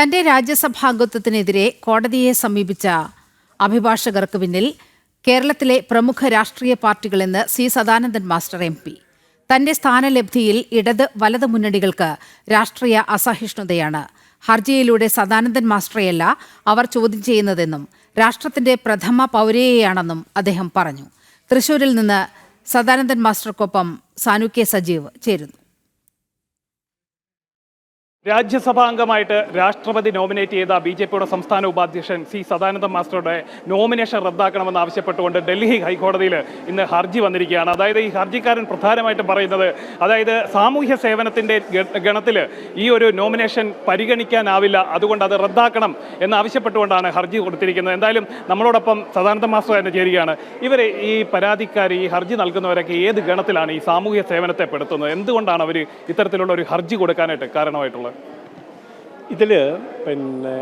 തന്റെ രാജ്യസഭാംഗത്വത്തിനെതിരെ കോടതിയെ സമീപിച്ച അഭിഭാഷകർക്ക് പിന്നിൽ കേരളത്തിലെ പ്രമുഖ രാഷ്ട്രീയ പാർട്ടികളെന്ന് C Sadanandan master M P. തന്റെ സ്ഥാനലബ്ധിയിൽ ഇടത് വലത് മുന്നണികൾക്ക് രാഷ്ട്രീയ അസഹിഷ്ണുതയാണ്. ഹർജിയിലൂടെ സദാനന്ദൻ മാസ്റ്ററെയല്ല അവർ ചോദ്യം ചെയ്യുന്നതെന്നും രാഷ്ട്രത്തിന്റെ പ്രഥമ പൗരയെയാണെന്നും അദ്ദേഹം പറഞ്ഞു. തൃശൂരിൽ നിന്ന് സദാനന്ദൻ മാസ്റ്റർക്കൊപ്പം സാനു കെ സജീവ് ചേരുന്നു. രാജ്യസഭാ അംഗമായിട്ട് രാഷ്ട്രപതി നോമിനേറ്റ് ചെയ്ത ബി ജെ പിയുടെ സംസ്ഥാന ഉപാധ്യക്ഷൻ സി സദാനന്ദ മാസ്റ്ററുടെ നോമിനേഷൻ റദ്ദാക്കണമെന്ന് ആവശ്യപ്പെട്ടുകൊണ്ട് ഡൽഹി ഹൈക്കോടതിയിൽ ഇന്ന് ഹർജി വന്നിരിക്കുകയാണ്. അതായത് ഈ ഹർജിക്കാരൻ പ്രധാനമായിട്ടും പറയുന്നത് അതായത് സാമൂഹ്യ സേവനത്തിന്റെ ഗണത്തിൽ ഈ ഒരു നോമിനേഷൻ പരിഗണിക്കാനാവില്ല. അതുകൊണ്ട് അത് റദ്ദാക്കണം എന്ന് ആവശ്യപ്പെട്ടുകൊണ്ടാണ് ഹർജി കൊടുത്തിരിക്കുന്നത്. എന്തായാലും നമ്മളോടൊപ്പം സദാനന്ദ മാസ്റ്റർ തന്നെ ചേരുകയാണ്. ഇവർ ഈ പരാതിക്കാർ ഈ ഹർജി നൽകുന്നവരൊക്കെ ഏത് ഗണത്തിലാണ് ഈ സാമൂഹ്യ സേവനത്തെ പെടുത്തുന്നത്? എന്തുകൊണ്ടാണ് അവർ ഇത്തരത്തിലുള്ള ഒരു ഹർജി കൊടുക്കാനായിട്ട് കാരണമായിട്ടുള്ളത്? ഇതിൽ പിന്നെ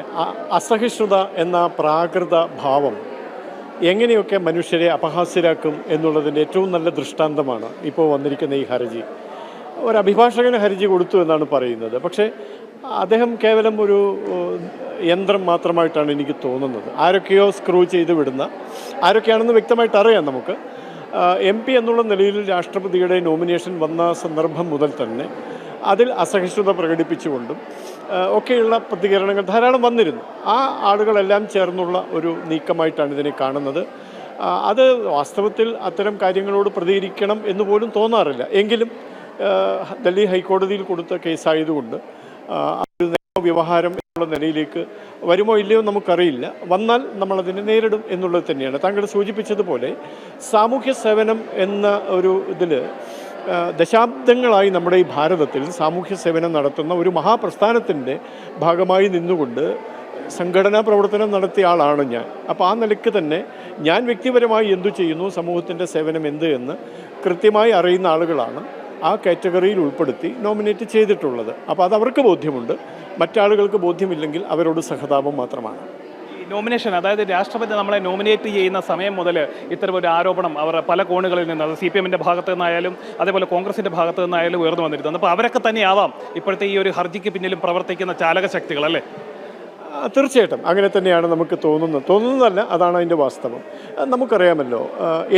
അസഹിഷ്ണുത എന്ന പ്രാകൃത ഭാവം എങ്ങനെയൊക്കെ മനുഷ്യരെ അപഹാസ്യരാക്കും എന്നുള്ളതിന്റെ ഏറ്റവും നല്ല ദൃഷ്ടാന്തമാണ് ഇപ്പോൾ വന്നിരിക്കുന്ന ഈ ഹർജി. ഒരു അഭിഭാഷകന് ഹർജി കൊടുത്തു എന്നാണ് പറയുന്നത്. പക്ഷേ അദ്ദേഹം കേവലം ഒരു യന്ത്രം മാത്രമായിട്ടാണ് എനിക്ക് തോന്നുന്നത്. ആരൊക്കെയോ സ്ക്രൂ ചെയ്ത് വിടുന്ന ആരൊക്കെയാണെന്ന് വ്യക്തമായിട്ട് അറിയാം നമുക്ക്. എം പി എന്നുള്ള നിലയിൽ രാഷ്ട്രപതിയുടെ നോമിനേഷൻ വന്ന സന്ദർഭം മുതൽ തന്നെ അതിൽ അസഹിഷ്ണുത പ്രകടിപ്പിച്ചുകൊണ്ടും ഒക്കെയുള്ള പ്രതികരണങ്ങൾ ധാരാളം വന്നിരുന്നു. ആ ആളുകളെല്ലാം ചേർന്നുള്ള ഒരു നീക്കമായിട്ടാണ് ഇതിനെ കാണുന്നത്. അത് വാസ്തവത്തിൽ അത്തരം കാര്യങ്ങളോട് പ്രതികരിക്കണം എന്ന് പോലും തോന്നാറില്ല. എങ്കിലും ഡൽഹി ഹൈക്കോടതിയിൽ കൊടുത്ത കേസായതുകൊണ്ട് ഒരു നിയമവ്യവഹാരം എന്നുള്ള നിലയിലേക്ക് വരുമോ ഇല്ലയോ നമുക്കറിയില്ല. വന്നാൽ നമ്മളതിനെ നേരിടും എന്നുള്ളത് തന്നെയാണ്. താങ്കൾ സൂചിപ്പിച്ചതുപോലെ സാമൂഹ്യ സേവനം എന്ന ഒരു ഇതിൽ ദശാബ്ദങ്ങളായി നമ്മുടെ ഈ ഭാരതത്തിൽ സാമൂഹ്യ സേവനം നടത്തുന്ന ഒരു മഹാപ്രസ്ഥാനത്തിന്റെ ഭാഗമായി നിന്നുകൊണ്ട് സംഘടനാ പ്രവർത്തനം നടത്തിയ ആളാണ് ഞാൻ. അപ്പോൾ ആ നിലയ്ക്ക് തന്നെ ഞാൻ വ്യക്തിപരമായി എന്തു ചെയ്യുന്നു സമൂഹത്തിന്റെ സേവനം എന്ത് എന്ന് കൃത്യമായി അറിയുന്ന ആളുകളാണ് ആ കാറ്റഗറിയിൽ ഉൾപ്പെടുത്തി നോമിനേറ്റ് ചെയ്തിട്ടുള്ളത്. അപ്പോൾ അത് അവർക്ക് ബോധ്യമുണ്ട്. മറ്റാളുകൾക്ക് ബോധ്യമില്ലെങ്കിൽ അവരോട് സഹതാപം മാത്രമാണ്. നോമിനേഷൻ അതായത് രാഷ്ട്രപതി നമ്മളെ നോമിനേറ്റ് ചെയ്യുന്ന സമയം മുതൽ ഇത്തരം ഒരു ആരോപണം അവർ പല കോണുകളിൽ നിന്ന് അത് സി പി എമ്മിന്റെ ഭാഗത്തു നിന്നായാലും അതേപോലെ കോൺഗ്രസിന്റെ ഭാഗത്തു നിന്നായാലും ഉയർന്നു വന്നിരുന്നത് അപ്പോൾ അവരൊക്കെ തന്നെയാവാം ഇപ്പോഴത്തെ ഈ ഒരു ഹർജിക്ക് പിന്നിലും പ്രവർത്തിക്കുന്ന ചാലക ശക്തികൾ അല്ലേ? തീർച്ചയായിട്ടും. അങ്ങനെ തന്നെയാണ് നമുക്ക് തോന്നുന്നത്. തോന്നുന്നതല്ല അതാണ് അതിന്റെ വാസ്തവം. നമുക്കറിയാമല്ലോ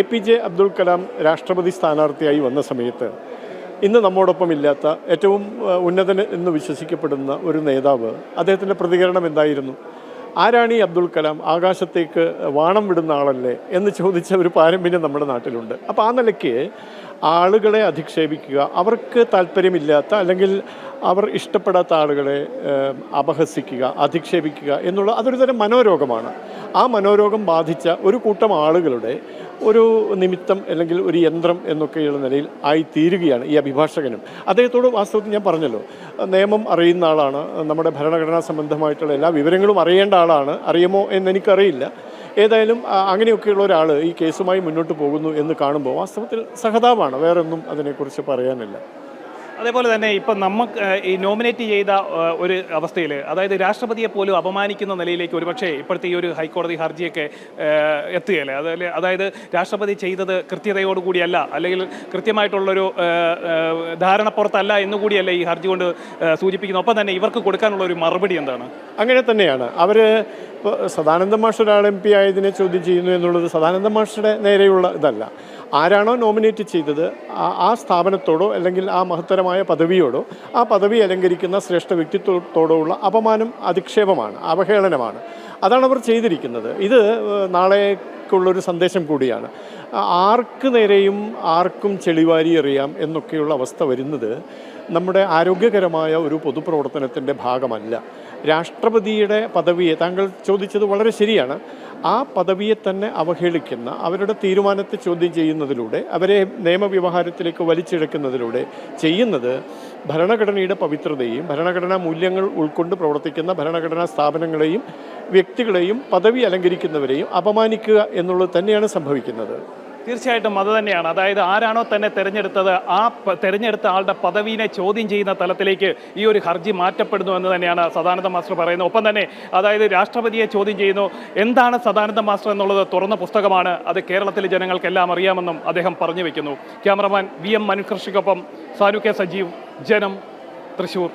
A P J Abdul Kalam രാഷ്ട്രപതി സ്ഥാനാർത്ഥിയായി വന്ന സമയത്ത് ഇന്ന് നമ്മോടൊപ്പം ഇല്ലാത്ത ഏറ്റവും ഉന്നതൻ എന്ന് വിശ്വസിക്കപ്പെടുന്ന ഒരു നേതാവ് അദ്ദേഹത്തിന്റെ പ്രതികരണം എന്തായിരുന്നു? ആരാണ് ഈ അബ്ദുൽ കലാം? ആകാശത്തേക്ക് വാണം വിടുന്ന ആളല്ലേ എന്ന് ചോദിച്ച ഒരു പാരമ്പര്യം നമ്മുടെ നാട്ടിലുണ്ട്. അപ്പോൾ ആ നിലയ്ക്ക് ആളുകളെ അധിക്ഷേപിക്കുക അവർക്ക് താല്പര്യമില്ലാത്ത അല്ലെങ്കിൽ അവർ ഇഷ്ടപ്പെടാത്ത ആളുകളെ അപഹസിക്കുക അധിക്ഷേപിക്കുക എന്നുള്ള അതൊരു തരം മനോരോഗമാണ്. ആ മനോരോഗം ബാധിച്ച ഒരു കൂട്ടം ആളുകളുടെ ഒരു നിമിത്തം അല്ലെങ്കിൽ ഒരു യന്ത്രം എന്നൊക്കെയുള്ള നിലയിൽ ആയിത്തീരുകയാണ് ഈ അഭിഭാഷകനും. അദ്ദേഹത്തോട് വാസ്തവത്തിൽ ഞാൻ പറഞ്ഞല്ലോ നിയമം അറിയുന്ന ആളാണ് നമ്മുടെ ഭരണഘടനാ സംബന്ധമായിട്ടുള്ള എല്ലാ വിവരങ്ങളും അറിയേണ്ട ആളാണ് അറിയുമോ എന്ന് എനിക്കറിയില്ല. ഏതായാലും അങ്ങനെയൊക്കെയുള്ള ഒരാൾ ഈ കേസുമായി മുന്നോട്ട് പോകുന്നു എന്ന് കാണുമ്പോൾ വാസ്തവത്തിൽ സഹതാപമാണ് വേറെ ഒന്നും അതിനെക്കുറിച്ച് പറയാനില്ല. അതേപോലെ തന്നെ ഇപ്പം നമുക്ക് ഈ നോമിനേറ്റ് ചെയ്ത ഒരു അവസ്ഥയിൽ അതായത് രാഷ്ട്രപതിയെ പോലും അപമാനിക്കുന്ന നിലയിലേക്ക് ഒരുപക്ഷെ ഇപ്പോഴത്തെ ഈ ഒരു ഹൈക്കോടതി ഹർജിയൊക്കെ എത്തുകയല്ലേ? അതായത് അതായത് രാഷ്ട്രപതി ചെയ്തത് കൃത്യതയോടുകൂടിയല്ല അല്ലെങ്കിൽ കൃത്യമായിട്ടുള്ളൊരു ധാരണപ്പുറത്തല്ല എന്നുകൂടിയല്ലേ ഈ ഹർജി കൊണ്ട് സൂചിപ്പിക്കുന്നത് ഒപ്പം തന്നെ ഇവർക്ക് കൊടുക്കാനുള്ള ഒരു മറുപടി എന്താണ്? അങ്ങനെ തന്നെയാണ്. അവർ ഇപ്പോൾ സദാനന്ദ മാഷ് ഒരാൾ എം പി ആയതിനെ ചോദ്യം ചെയ്യുന്നു എന്നുള്ളത് സദാനന്ദ മാഷയുടെ നേരെയുള്ള ഇതല്ല. ആരാണോ നോമിനേറ്റ് ചെയ്തത് ആ- സ്ഥാപനത്തോടോ അല്ലെങ്കിൽ ആ മഹത്തരമായ പദവിയോടോ ആ പദവി അലങ്കരിക്കുന്ന ശ്രേഷ്ഠ വ്യക്തിത്വത്തോടോ ഉള്ള അപമാനം അധിക്ഷേപമാണ് അവഹേളനമാണ്. അതാണ് അവർ ചെയ്തിരിക്കുന്നത്. ഇത് നാളേക്കുള്ളൊരു സന്ദേശം കൂടിയാണ്. ആർക്ക് നേരെയും ആർക്കും ചെളിവാരി എറിയാം എന്നൊക്കെയുള്ള അവസ്ഥ വരുന്നത് നമ്മുടെ ആരോഗ്യകരമായ ഒരു പൊതുപ്രവർത്തനത്തിന്റെ ഭാഗമല്ല. രാഷ്ട്രപതിയുടെ പദവിയെ താങ്കൾ ചോദിച്ചത് വളരെ ശരിയാണ്. ആ പദവിയെ തന്നെ അവഹേളിക്കുന്ന അവരുടെ തീരുമാനത്തെ ചോദ്യം ചെയ്യുന്നതിലൂടെ അവരെ നിയമവ്യവഹാരത്തിലേക്ക് വലിച്ചിഴക്കുന്നതിലൂടെ ചെയ്യുന്നത് ഭരണഘടനയുടെ പവിത്രതയും ഭരണഘടനാ മൂല്യങ്ങൾ ഉൾക്കൊണ്ട് പ്രവർത്തിക്കുന്ന ഭരണഘടനാ സ്ഥാപനങ്ങളെയും വ്യക്തികളെയും പദവി അലങ്കരിക്കുന്നവരെയും അപമാനിക്കുക എന്നുള്ളത് തന്നെയാണ് സംഭവിക്കുന്നത്. തീർച്ചയായിട്ടും അത് തന്നെയാണ്. അതായത് ആരാണോ തന്നെ തെരഞ്ഞെടുത്തത് ആ തെരഞ്ഞെടുത്ത ആളുടെ പദവിനെ ചോദ്യം ചെയ്യുന്ന തലത്തിലേക്ക് ഈ ഒരു ഹർജി മാറ്റപ്പെടുന്നു എന്ന് തന്നെയാണ് സദാനന്ദ മാസ്റ്റർ പറയുന്നത്. ഒപ്പം തന്നെ അതായത് രാഷ്ട്രപതിയെ ചോദ്യം ചെയ്യുന്നു എന്താണ് സദാനന്ദ മാസ്റ്റർ എന്നുള്ളത് തുറന്ന പുസ്തകമാണ്. അത് കേരളത്തിലെ ജനങ്ങൾക്കെല്ലാം അറിയാമെന്നും അദ്ദേഹം പറഞ്ഞു വെക്കുന്നു. ക്യാമറമാൻ വി എം മനുകൃഷിക്കൊപ്പം സാനു കെ സജീവ്. ജനം തൃശൂർ.